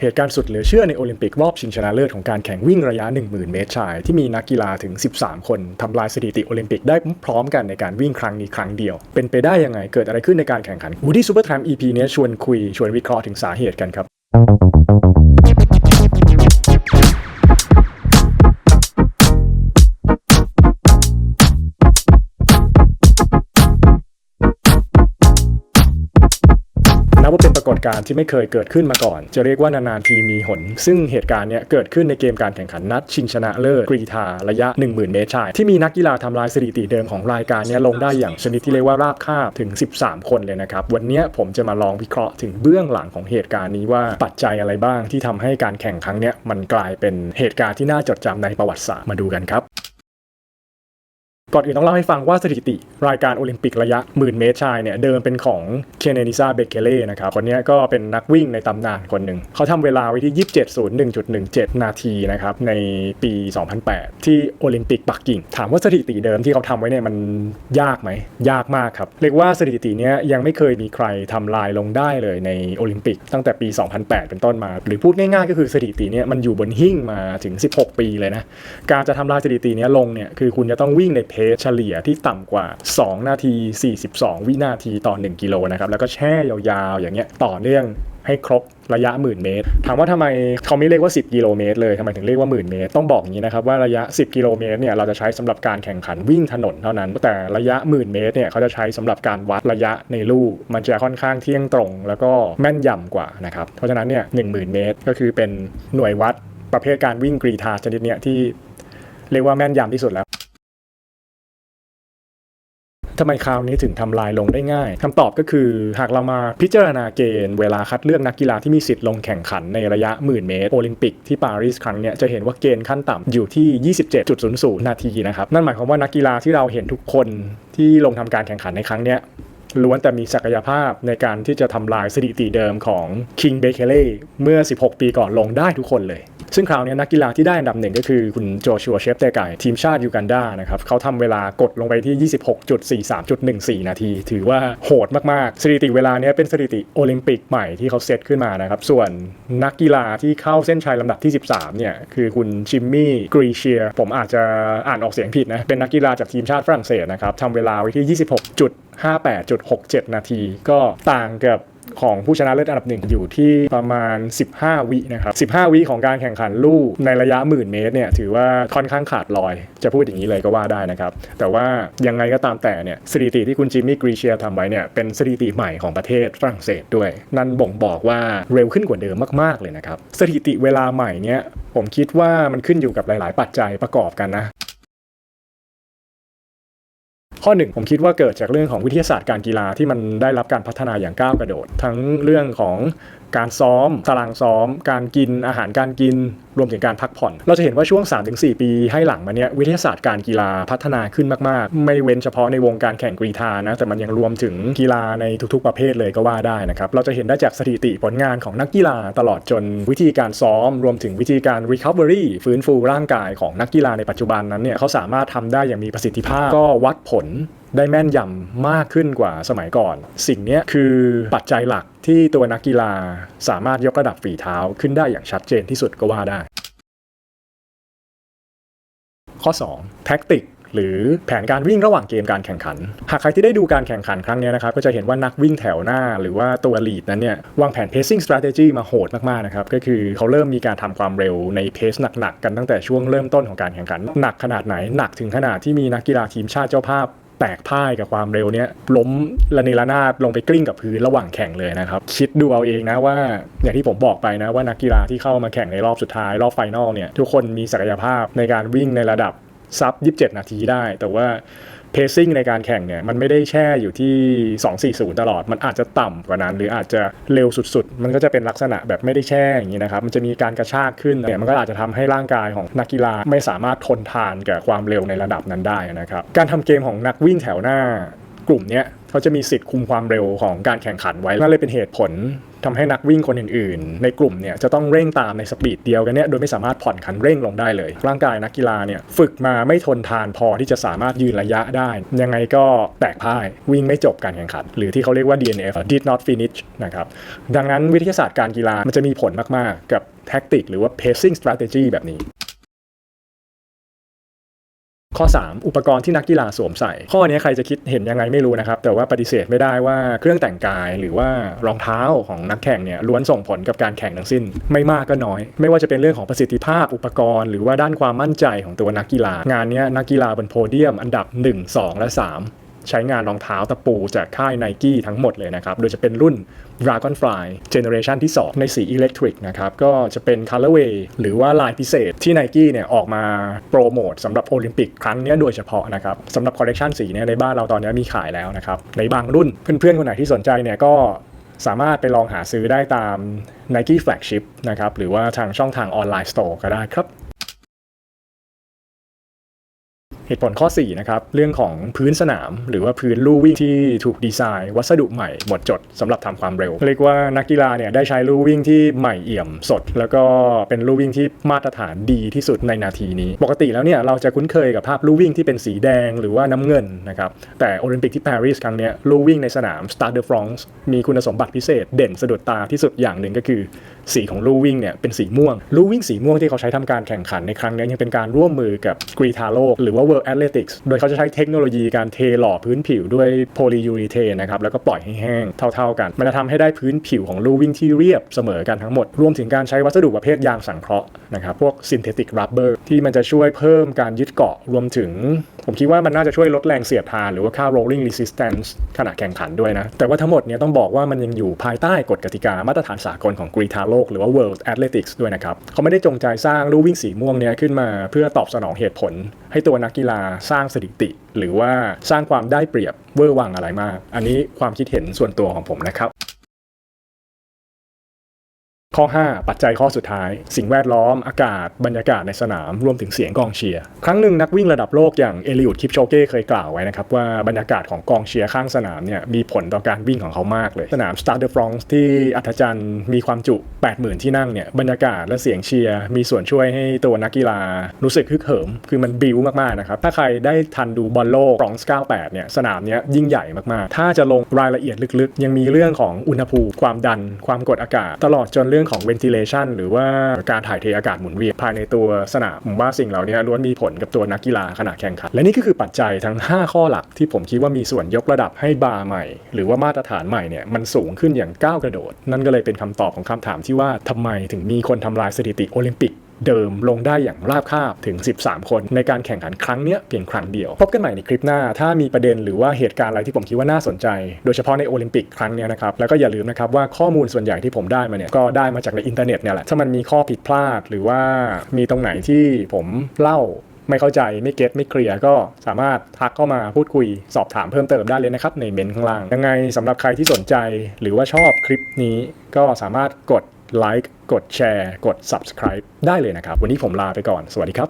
เหตุการณ์สุดเหลือเชื่อในโอลิมปิกรอบชิงชนะเลิศของการแข่งวิ่งระยะ 10,000 เมตรชาย ที่มีนักกีฬาถึง 13 คนทำลายสถิติโอลิมปิกได้พร้อมกันในการวิ่งครั้งนี้ครั้งเดียว เป็นไปได้ยังไงเกิดอะไรขึ้นในการแข่งขันวูดี้ซูเปอร์แทรม EP นี้ชวนคุย ชวนวิเคราะห์ถึงสาเหตุกันครับากฏการณ์ที่ไม่เคยเกิดขึ้นมาก่อน จะเรียกว่านานๆทีมีหน ซึ่งเหตุการณ์เนี้ยเกิดขึ้นในเกมการแข่งขันนัดชิงชนะเลิศกรีธาระยะ 10,000 เมตรชาย ที่มีนักกีฬาทำลายสถิติเดิมของรายการเนี้ยลงได้อย่างชนิดที่เรียกว่าราบคาบถึง 13 คนเลยนะครับ วันเนี้ยผมจะมาลองวิเคราะห์ถึงเบื้องหลังของเหตุการณ์นี้ว่าปัจจัยอะไรบ้างที่ทำให้การแข่งครั้งเนี้ยมันกลายเป็นเหตุการณ์ที่น่าจดจำในประวัติศาสตร์มาดูกันครับ ก่อนอื่นต้องเล่าให้ฟังว่าสถิติรายการโอลิมปิกระยะหมื่นเมตรชายเนี่ยเดิมเป็นของเคนเนนิซาเบเกเล่นะครับคนนี้ก็เป็นนักวิ่งในตำนานคนหนึ่ง เขาทำเวลาไว้ที่ 27.01.17 นาทีนะครับในปี 2008 ที่โอลิมปิกปักกิ่ง ถามว่าสถิติเดิมที่เขาทำไว้เนี่ยมันยากไหม ยากมากครับ เรียกว่าสถิติเนี้ยยังไม่เคยมีใครทำลายลงได้เลยในโอลิมปิกตั้งแต่ปี 2008 เป็นต้นมา หรือพูดง่ายๆ ก็คือสถิติเนี้ยมันอยู่บนหิ้งมาถึง 16 ปีเลยนะการจะทำลายสถิติเนี้ยลงเนี่ยคือคุณจะต้องวิ่งในเพจเฉลี่ยที่ต่ำกว่า 2 นาที 42 วินาทีต่อ 1 กิโลนะครับแล้วก็แช่ยาวๆ อย่างเงี้ยต่อเนื่องให้ครบระยะหมื่นเมตร ถามว่าทำไมเขาไม่เรียกว่า 10 กิโลเมตรเลยทำไมถึงเรียกว่าหมื่นเมตร ต้องบอกอย่างนี้นะครับว่าระยะ 10 กิโลเมตรเนี่ยเราจะใช้สำหรับการแข่งขันวิ่งถนนเท่านั้น แต่ระยะหมื่นเมตรเนี่ยเขาจะใช้สำหรับการวัดระยะในลู่มันจะค่อนข้างเที่ยงตรง แล้วก็แม่นยำกว่านะครับ เพราะฉะนั้นเนี่ยหนึ่งหมื่นเมตร ก็คือเป็นหน่วยวัดประเภทการวิ่งกรีธาชนิดเนี้ยที่เรียกว่าแม่นยำที่สุดแล้ว ทำไมคราวนี้ถึงทำลายลงได้ง่ายคำตอบก็คือหากเรามาพิจารณาเกณฑ์เวลาคัดเลือกนักกีฬาที่มีสิทธิ์ลงแข่งขันในระยะหมื่นเมตรโอลิมปิกที่ปารีสครั้งเนี้ยจะเห็นว่าเกณฑ์ขั้นต่ำอยู่ที่ 27.00 นาทีนะครับนั่นหมายความว่านักกีฬาที่เราเห็นทุกคนที่ลงทำการแข่งขันในครั้งเนี้ยล้วนแต่มีศักยภาพในการที่จะทำลายสถิติเดิมของ King b a k e l e เมื่อ 16 ปีก่อนลงได้ทุกคนเลย ซึ่งคราวนี้นักกีฬาที่ได้อันดับหนึ่งก็คือคุณโจชัวเชฟเตไก่ทีมชาติยูกันดานะครับเขาทำเวลากดลงไปที่ 26.43.14 นาที ถือว่าโหดมาก ๆ สถิติเวลานี้เป็นสถิติโอลิมปิกใหม่ที่เขาเซตขึ้นมานะครับ ส่วนนักกีฬาที่เข้าเส้นชัยลำดับที่ 13 เนี่ย คือคุณจิมมี่กรีเชียผมอาจจะอ่านออกเสียงผิดนะ เป็นนักกีฬาจากทีมชาติฝรั่งเศสนะครับทำเวลาไว้ที่ 26.58.67 นาที ก็ต่างกับ ของผู้ชนะเลิศอันดับหนึ่งอยู่ที่ประมาณ 15 วินะครับ15 วิของการแข่งขันลู่ในระยะหมื่นเมตรเนี่ยถือว่าค่อนข้างขาดลอย จะพูดอย่างนี้เลยก็ว่าได้นะครับ แต่ว่ายังไงก็ตามแต่เนี่ยสถิติที่คุณจิมมี่กรีเชียทำไว้เนี่ยเป็นสถิติใหม่ของประเทศฝรั่งเศสด้วย นั่นบ่งบอกว่าเร็วขึ้นกว่าเดิมมากๆเลยนะครับสถิติเวลาใหม่เนี่ยผมคิดว่ามันขึ้นอยู่กับหลาย ๆ ปัจจัยประกอบกันนะ ข้อหนึ่งผมคิดว่าเกิดจากเรื่องของวิทยาศาสตร์การกีฬาที่มันได้รับการพัฒนาอย่างก้าวกระโดด ทั้งเรื่องของ การซ้อม ตารางซ้อม การกินอาหารการกิน รวมถึงการพักผ่อน เราจะเห็นว่าช่วง 3-4 ปีให้หลังมาเนี้ยวิทยาศาสตร์การกีฬาพัฒนาขึ้นมาก ๆ ไม่เว้นเฉพาะในวงการแข่งกรีธานะ แต่มันยังรวมถึงกีฬาในทุก ๆ ประเภทเลยก็ว่าได้นะครับ เราจะเห็นได้จากสถิติผลงานของนักกีฬาตลอดจนวิธีการซ้อม รวมถึงวิธีการ recovery ฟื้นฟูร่างกายของนักกีฬาในปัจจุบันนั้นเนี่ยเขาสามารถทำได้อย่างมีประสิทธิภาพก็วัดผลได้แม่นยำมากขึ้นกว่าสมัยก่อน สิ่งนี้คือปัจจัยหลักที่ตัวนักกีฬาสามารถยกระดับฝีเท้าขึ้นได้อย่างชัดเจนที่สุดก็ว่าได้ ข้อ 2 แท็กติกหรือแผนการวิ่งระหว่างเกมการแข่งขัน หากใครที่ได้ดูการแข่งขันครั้งนี้นะครับ ก็จะเห็นว่านักวิ่งแถวหน้าหรือว่าตัวลีดนั้นเนี่ยวางแผน pacing strategy มาโหดมาก ๆ นะครับ ก็คือเขาเริ่มมีการทำความเร็วในเพสหนัก ๆ กันตั้งแต่ช่วงเริ่มต้นของการแข่งขัน หนักขนาดไหน หนักถึงขนาดที่มีนักกีฬาทีมชาติเจ้าภาพ แตกพ่ายกับความเร็วเนี้ยล้มระเนระนาดลงไปกลิ้งกับพื้นระหว่างแข่งเลยนะครับ คิดดูเอาเองนะว่าอย่างที่ผมบอกไปนะว่านักกีฬาที่เข้ามาแข่งในรอบสุดท้ายรอบไฟนอลเนี่ยทุกคนมีศักยภาพในการวิ่งในระดับซับ 27 นาทีได้ แต่ว่า ซซิ่งในการแข่งเนี่ยมันไม่ได้แช่อยู่ที่ 240 ตลอด มันอาจจะต่ำกว่านั้น หรืออาจจะเร็วสุดๆ มันก็จะเป็นลักษณะแบบไม่ได้แช่อย่างนี้นะครับ มันจะมีการกระชากขึ้นเนี่ยมันก็อาจจะทำให้ร่างกายของนักกีฬาไม่สามารถทนทานกับความเร็วในระดับนั้นได้นะครับ การทำเกมของนักวิ่งแถวหน้ากลุ่มเนี้ย เขาจะมีสิทธิ์คุมความเร็วของการแข่งขันไว้นั่นเลยเป็นเหตุผลทำให้นักวิ่งคนอื่นๆ ในกลุ่มเนี่ยจะต้องเร่งตามในสปีดเดียวกันเนี่ยโดยไม่สามารถผ่อนคันเร่งลงได้เลย ร่างกายนักกีฬาเนี่ยฝึกมาไม่ทนทานพอที่จะสามารถยืนระยะได้ ยังไงก็แตกพ่ายวิ่งไม่จบการแข่งขัน หรือที่เขาเรียกว่า DNF did not finish นะครับดังนั้นวิทยาศาสตร์การกีฬามันจะมีผลมากๆ กับแท็กติกหรือว่า pacing strategy แบบนี้ ข้อ 3 อุปกรณ์ที่นักกีฬาสวมใส่ ข้อนี้ใครจะคิดเห็นยังไงไม่รู้นะครับ แต่ว่าปฏิเสธไม่ได้ว่าเครื่องแต่งกายหรือว่ารองเท้าของนักแข่งเนี่ยล้วนส่งผลกับการแข่งทั้งสิ้น ไม่มากก็น้อย ไม่ว่าจะเป็นเรื่องของประสิทธิภาพอุปกรณ์ หรือว่าด้านความมั่นใจของตัวนักกีฬางานนี้นักกีฬาบนโพเดียมอันดับ 1 2 และ 3 ใช้งานรองเท้าตะปูจากค่าย n i กี้ทั้งหมดเลยนะครับ โดยจะเป็นรุ่น Dragonfly Generation ที่ 2 ในสี Electric นะครับ ก็จะเป็น Colorway หรือว่าลายพิเศษที่ n i กี้เนี่ยออกมาโปรโมทสำหรับโอลิมปิกครั้งนี้โดยเฉพาะนะครับสำหรับคอลเล t ชันสีเนี่ยในบ้านเราตอนนี้มีขายแล้วนะครับในบางรุ่นเพื่อนๆคนไหนที่สนใจเนี่ยก็สามารถไปลองหาซื้อได้ตาม Nike Flagship นะครับหรือว่าทางช่องทางออนไลน์สโตร์ก็ได้ครับ เหตุผลข้อ4นะครับเรื่องของพื้นสนาม หรือว่าพื้นลู่วิ่งที่ถูกดีไซน์ วัสดุใหม่หมดจดสำหรับทำความเร็ว เรียกว่านักกีฬาเนี่ยได้ใช้ลู่วิ่งที่ใหม่เอี่ยมสด แล้วก็เป็นลู่วิ่งที่มาตรฐานดีที่สุดในนาทีนี้ ปกติแล้วเนี่ยเราจะคุ้นเคยกับภาพลู่วิ่งที่เป็นสีแดงหรือว่าน้ำเงินนะครับแต่โอลิมปิกที่ปารีสครั้งเนี้ยลู่วิ่งในสนาม Stade de France มีคุณสมบัติพิเศษเด่นสะดุดตาที่สุดอย่างหนึ่งก็คือ สีของลู่วิ่งเนี่ยเป็นสีม่วงลู่วิ่งสีม่วงที่เขาใช้ทำการแข่งขันในครั้งนี้ยังเป็นการร่วมมือกับกรีธาโลหรือว่า World Athletics โดยเขาจะใช้เทคโนโลยีการเทหล่อพื้นผิวด้วยโพลียูรีเทนนะครับแล้วก็ปล่อยให้แห้งเท่า ๆ กัน มันจะทำให้ได้พื้นผิวของลู่วิ่งที่เรียบเสมอกันทั้งหมด รวมถึงการใช้วัสดุประเภทยางสังเคราะห์นะครับพวก synthetic rubber ที่มันจะช่วยเพิ่มการยึดเกาะรวมถึง ผมคิดว่ามันน่าจะช่วยลดแรงเสียดทานหรือว่าค่า rolling resistance ขณะแข่งขันด้วยนะ แต่ว่าทั้งหมดเนี่ยต้องบอกว่ามันยังอยู่ภายใต้กฎกติกามาตรฐานสากลของกรีธาโลกหรือว่า World Athletics ด้วยนะครับ เขาไม่ได้จงใจสร้างลู่วิ่งสีม่วงเนี้ยขึ้นมาเพื่อตอบสนองเหตุผล ให้ตัวนักกีฬาสร้างสถิติ หรือว่าสร้างความได้เปรียบเวอร์วังอะไรมาก อันนี้ความคิดเห็นส่วนตัวของผมนะครับ ข้อ 5 ปัจจัยข้อสุดท้าย สิ่งแวดล้อมอากาศ บรรยากาศในสนามรวมถึงเสียงกองเชียร์ ครั้งหนึ่งนักวิ่งระดับโลกอย่างเอลิอุดคิปโชเก้เคยกล่าวไว้นะครับว่าบรรยากาศของกองเชียร์ข้างสนามเนี่ยมีผลต่อการวิ่งของเขามากเลย สนาม Stade de France ที่อัธจันทร์มีความจุ 80,000 ที่นั่งเนี่ยบรรยากาศและเสียงเชียร์มีส่วนช่วยให้ตัวนักกีฬารู้สึกฮึกเหิม คือมันบิวมากๆนะครับถ้าใครได้ทันดูบอลโลกฟรองส์98เนี่ยสนามเนี้ยยิ่งใหญ่มากๆ ถ้าจะลงรายละเอียดลึกๆ ยังมีเรื่องของอุณหภูมิความดัน ความกดอากาศ ตลอดจนเรื่องของ ventilation หรือว่าการถ่ายเทอากาศหมุนเวียนภายในตัวสนามผมว่าสิ่งเหล่านี้ล้วนมีผลกับตัวนักกีฬาขณะแข่งขัน และนี่ก็คือปัจจัยทั้ง 5 ข้อหลักที่ผมคิดว่ามีส่วนยกระดับให้บาร์ใหม่ หรือว่ามาตรฐานใหม่เนี่ยมันสูงขึ้นอย่างก้าวกระโดด นั่นก็เลยเป็นคำตอบของคำถามที่ว่าทำไมถึงมีคนทำลายสถิติโอลิมปิก เดิมลงได้อย่างราบคาบถึง 13 คนในการแข่งขันครั้งเนี้ยเพียงครั้งเดียว พบกันใหม่ในคลิปหน้า ถ้ามีประเด็นหรือว่าเหตุการณ์อะไรที่ผมคิดว่าน่าสนใจ โดยเฉพาะในโอลิมปิกครั้งเนี้ยนะครับ แล้วก็อย่าลืมนะครับว่าข้อมูลส่วนใหญ่ที่ผมได้มาเนี่ยก็ได้มาจากในอินเทอร์เน็ตเนี่ยแหละถ้ามันมีข้อผิดพลาดหรือว่ามีตรงไหนที่ผมเล่าไม่เข้าใจไม่เก็ตไม่เคลียร์ก็สามารถทักเข้ามาพูดคุยสอบถามเพิ่มเติมได้เลยนะครับในเมนต์ข้างล่างยังไงสำหรับใครที่สนใจ หรือว่าชอบคลิปนี้ก็สามารถกด ไลค์กดแชร์ กด subscribe ได้เลยนะครับ วันนี้ผมลาไปก่อน สวัสดีครับ